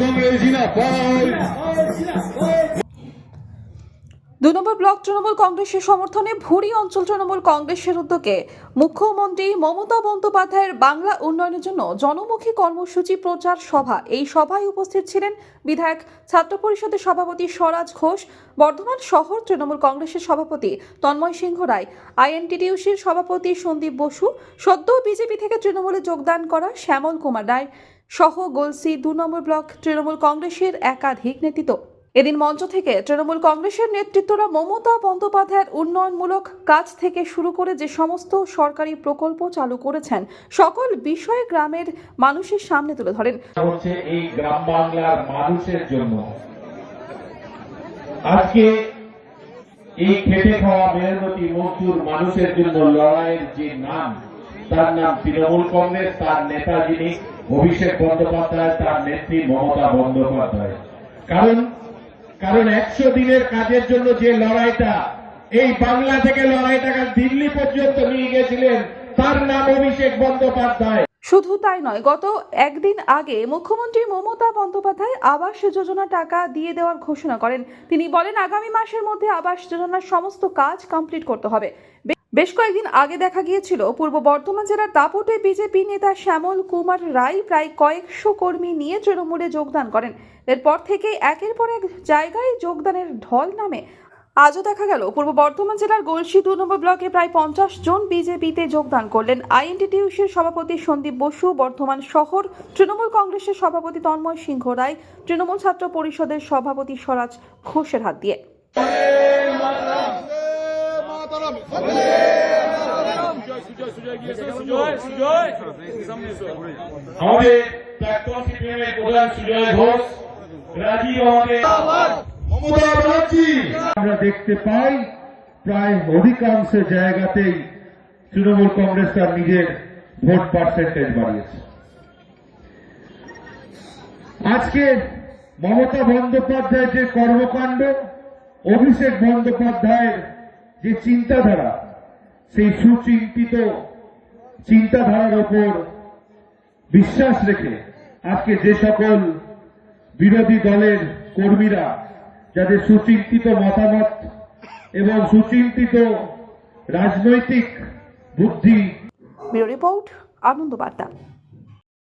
কংগ্রেস জিন্দাবাদ দু নম্বর ব্লক তৃণমূল কংগ্রেসের সমর্থনে ভুরি অঞ্চল তৃণমূল কংগ্রেসের উদ্যোগে মুখ্যমন্ত্রী মমতা বন্দ্যোপাধ্যায়ের বাংলা উন্নয়নের জন্য জনমুখী কর্মসূচি প্রচার সভা। এই সভায় উপস্থিত ছিলেন বিধায়ক, ছাত্র পরিষদের সভাপতি স্বরাজ ঘোষ, বর্ধমান শহর তৃণমূল কংগ্রেসের সভাপতি তন্ময় সিংহ রায়, আইএনটিটিউসির সভাপতি সন্দীপ বসু, সদ্য বিজেপি থেকে তৃণমূলে যোগদান করা শ্যামল কুমার রায় সহ গোলসি দু নম্বর ব্লক তৃণমূল কংগ্রেসের একাধিক নেতৃত্ব। এদিন মঞ্চ থেকে তৃণমূল কংগ্রেসের নেতৃত্বরা মমতা বন্দ্যোপাধ্যায়ের উন্নয়নমূলক কাজ থেকে শুরু করে যে সমস্ত সরকারি প্রকল্প চালু করেছেন, সকল বিষয়ে গ্রামের মানুষের সামনে তুলে ধরেন। এই গ্রাম বাংলার মানুষের জন্য। আজকে এই খেটে খাওয়া মেহনতি মজদুর মানুষের জন্য লড়াইয়ের যে নাম, তার নাম তৃণমূল কংগ্রেস, তার নেতা যিনি অভিষেক বন্দ্যোপাধ্যায়, তার নেত্রী মমতা বন্দ্যোপাধ্যায়। কারণ কারণ একশো দিনের কাজের জন্য যে লড়াইটা, এই বাংলা থেকে লড়াইটাকে দিল্লি পর্যন্ত নিয়ে গেছিলেন, তার নাম অভিষেক বন্দ্যোপাধ্যায়। শুধু তাই নয়, গত একদিন আগে মুখ্যমন্ত্রী মমতা বন্দ্যোপাধ্যায় আবাস যোজনা টাকা দিয়ে দেওয়ার ঘোষণা করেন। তিনি বলেন, আগামী মাসের মধ্যে আবাস যোজনার সমস্ত কাজ কমপ্লিট করতে হবে। বেশ কয়েকদিন আগে দেখা গিয়েছিল পূর্ব বর্ধমান জেলার দাপটে বিজেপি নেতা শ্যামল কুমার রায় প্রায় কয়েকশো কর্মী নিয়ে তৃণমূলে যোগদান করেন। এরপর থেকে একের পর এক জায়গায় যোগদানের ঢল নামে। আজও দেখা গেল, পূর্ব বর্ধমান জেলার গলসি দু নম্বর ব্লকে প্রায় পঞ্চাশ জন বিজেপিতে যোগদান করলেন। আইএনটিটিউসির সভাপতি সন্দীপ বসু, বর্ধমান শহর তৃণমূল কংগ্রেসের সভাপতি তন্ময় সিংহ রায়, তৃণমূল ছাত্র পরিষদের সভাপতি স্বরাজ ঘোষের হাত দিয়ে। আমাদের প্রাক্তন সিপিএমের প্রধান সুজয় ঘোষ রাজীব আমাদের। মমতা ব্যানার্জি। আমরা দেখতে পাই প্রায় অধিকাংশ জায়গাতেই তৃণমূল কংগ্রেস তার নিজের ভোট পার্সেন্টেজ বাড়িয়েছে। আজকে মমতা বন্দ্যোপাধ্যায়ের যে কর্মকাণ্ড অভিষেক বন্দ্যোপাধ্যায়ের যে চিন্তাধারা সেই সুচিন্তিত চিন্তাধারার ওপর বিশ্বাস রেখে আজকে যে সকল বিরোধী দলের কর্মীরা, যাদের সুচিন্তিত মতামত এবং সুচিন্তিত রাজনৈতিক বুদ্ধি। রিপোর্ট আনন্দ বার্তা